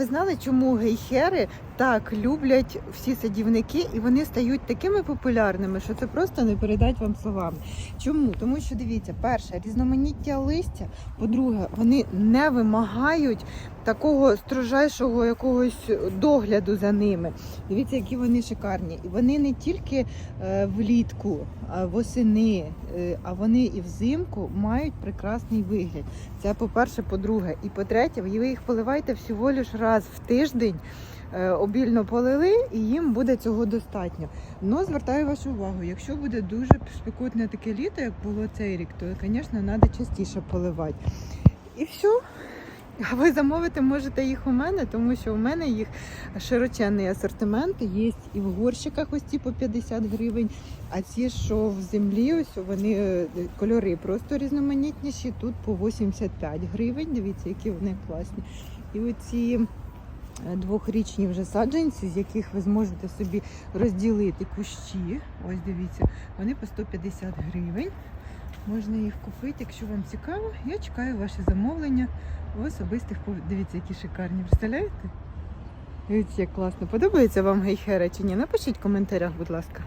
Ви знали, чому гейхери так люблять всі садівники, і вони стають такими популярними, що це просто не передать вам словами. Чому? Тому що дивіться, перше, різноманіття листя. По-друге, вони не вимагають такого строжайшого якогось догляду за ними. Дивіться, які вони шикарні. І вони не тільки е, влітку, восени, е, а вони і взимку мають прекрасний вигляд. Це по-перше, по-друге. І по-третє, ви їх поливаєте всього лиш раз в тиждень. е, Обільно полили, і їм буде цього достатньо. Но звертаю вашу увагу, якщо буде дуже спекотне таке літо, як було цей рік, то, звісно, треба частіше поливати. І все. А ви замовити можете їх у мене, тому що у мене їх широченний асортимент. Є і в горщиках ось ці по 50 гривень. А ці, що в землі, ось вони е, кольори просто різноманітніші. Тут по 85 гривень. Дивіться, які вони класні. І оці е, двохрічні вже саджанці, з яких ви зможете собі розділити кущі. Ось дивіться, вони по 150 гривень. Можна їх купити, якщо вам цікаво. Я чекаю ваші замовлення в особистих Дивіться, які шикарні. Представляєте? Дивіться, як класно. Подобається вам гейхера чи ні? Напишіть в коментарях, будь ласка.